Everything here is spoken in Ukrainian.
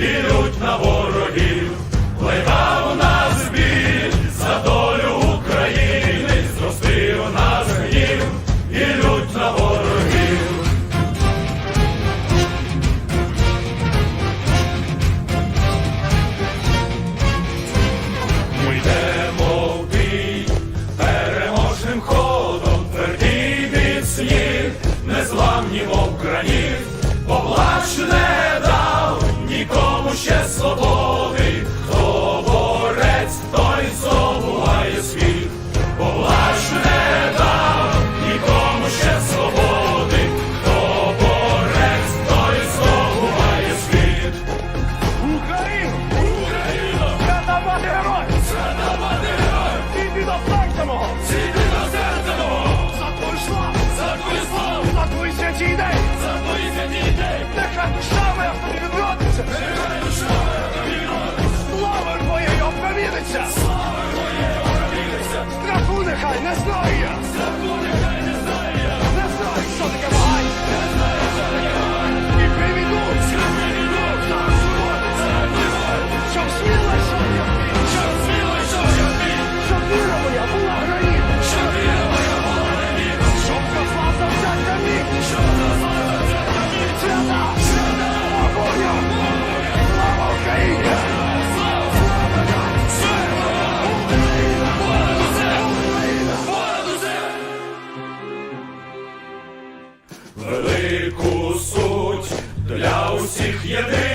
йдуть на ворогів, плекав нас біль. За долю України, зростив нас гнів, ідуть на ворогів. Ми йдемо в бій. Переможним ходом, тверді міцні, незламні, мов граніт, поплач не дав нікому ще свобода. Слава воєнам! страху нехай не знає! Yeah,